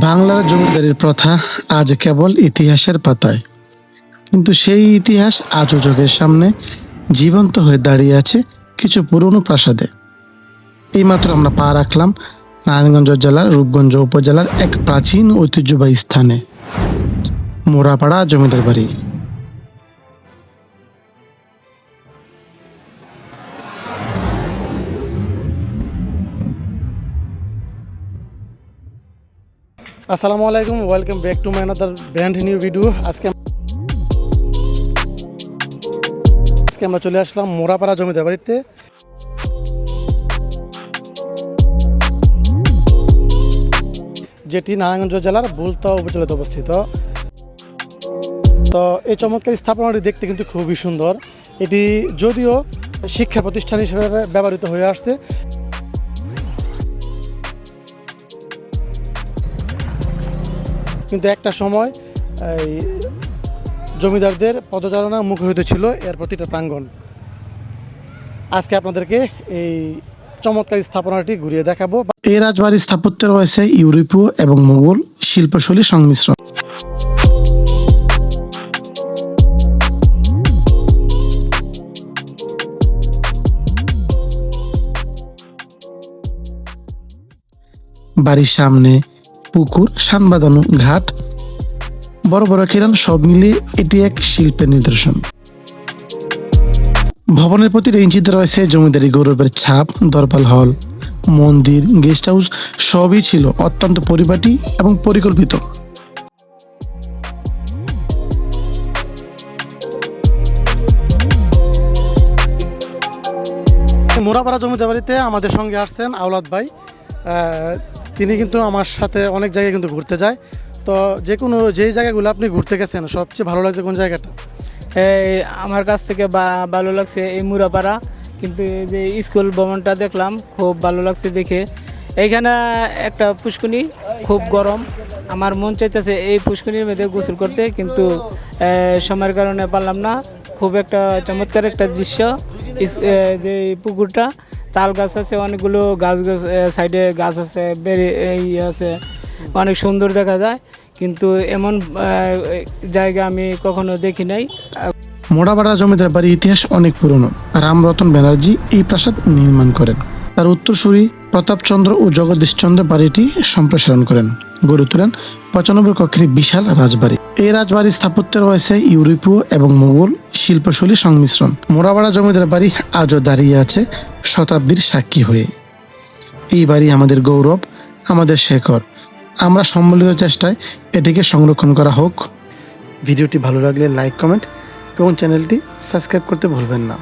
বাংলার জমিদারির প্রথা আজ কেবল ইতিহাসের পাতায়। কিন্তু সেই ইতিহাস আজও যোগের সামনে জীবন্ত হয়ে দাঁড়িয়ে আছে কিছু পুরনো প্রাসাদে। এইমাত্র আমরা পা রাখলাম নারায়ণগঞ্জ জেলার, রূপগঞ্জ উপজেলার এক প্রাচীন ঐতিহ্যবাহী স্থানে। মোরাপাড়া জমিদার বাড়ি। আসসালামু আলাইকুম welcome back to my another brand new video আজকে আজকে আমরা চলে আসলাম মোরাপাড়া জমিদার বাড়িতে। যেটি নারায়ণগঞ্জ জেলার বুলতা উপজেলাতে অবস্থিত। তো এই চমৎকার স্থাপনাটি দেখতে কিন্তু খুবই সুন্দর। এটি যদিও শিক্ষা প্রতিষ্ঠান হিসেবে ব্যবহৃত হয়ে আসছে কিন্তু একটা সময় এই জমিদারদের পদচারণা মুখরিত ছিল এর প্রতিটা প্রাঙ্গণ। আজকে আপনাদেরকে এই চমৎকার স্থাপনাটি ঘুরিয়ে দেখাবো। এই রাজবাড়ির স্থাপত্যে রয়েছে ইউরোপীয় এবং মোগল শিল্পশৈলী সংমিশ্রণ। বাড়ির সামনে পুকুর সান ঘাট, বড় বড় খিলান সব মিলিয়ে এটি এক শিল্পের নিদর্শন। ভবনের প্রতি রেঞ্জিতে রয়েছে জমিদারি গৌরবের ছাপ দরবাল হল, মন্দির, গেস্ট হাউস, সবই ছিল অত্যন্ত পরিপাটি এবং পরিকল্পিত। মোরাপাড়া জমিদার বাড়িতে আমাদের সঙ্গে আসছেন আওলাদ ভাই। তিনি কিন্তু আমার সাথে অনেক জায়গায় কিন্তু ঘুরতে যায়। তো যে কোনো যেই জায়গাগুলো আপনি ঘুরতে গেছেন, সবচেয়ে ভালো লাগছে কোন জায়গাটা? আমার কাছ থেকে ভালো লাগছে এই মুরাপাড়া। কিন্তু যে স্কুল ভবনটা দেখলাম, খুব ভালো লাগছে দেখে। এইখানে একটা পুষ্কুনি, খুব গরম। আমার মন চাইতেছে এই পুষ্কুনির মধ্যে গোসল করতে, কিন্তু সময়ের কারণে পারলাম না। খুব একটা চমৎকার একটা দৃশ্য যে পুকুরটা। তাল গাছ আছে, অনেকগুলো গাছ গাছ সাইডে গাছ আছে, বেরি, এই আছে, অনেক সুন্দর দেখা যায়। কিন্তু এমন জায়গা আমি কখনো দেখি নাই। মোড়াবাড়া জমিদার বাড়ির ইতিহাস অনেক পুরনো। রামরতন ব্যানার্জি এই প্রাসাদ নির্মাণ করেন। তার উত্তরসূরি প্রতাপচন্দ্র ও জগদীশচন্দ্র বাড়িটি সম্প্রসারণ করেন। গড়ে তোলেন পঁচানব্বই কক্ষের বিশাল রাজবাড়ি। এই রাজবাড়ির স্থাপত্যে রয়েছে ইউরোপীয় এবং মোগল শিল্পশৈলী সংমিশ্রণ। মোড়াপাড়া জমিদার বাড়ি আজও দাঁড়িয়ে আছে শতাব্দীর সাক্ষী হয়ে। এই বাড়ি আমাদের গৌরব, আমাদের শেখর। আমরা সম্মিলিত চেষ্টায় এটিকে সংরক্ষণ করা হোক। ভিডিওটি ভালো লাগলে লাইক, কমেন্ট এবং চ্যানেলটি সাবস্ক্রাইব করতে ভুলবেন না।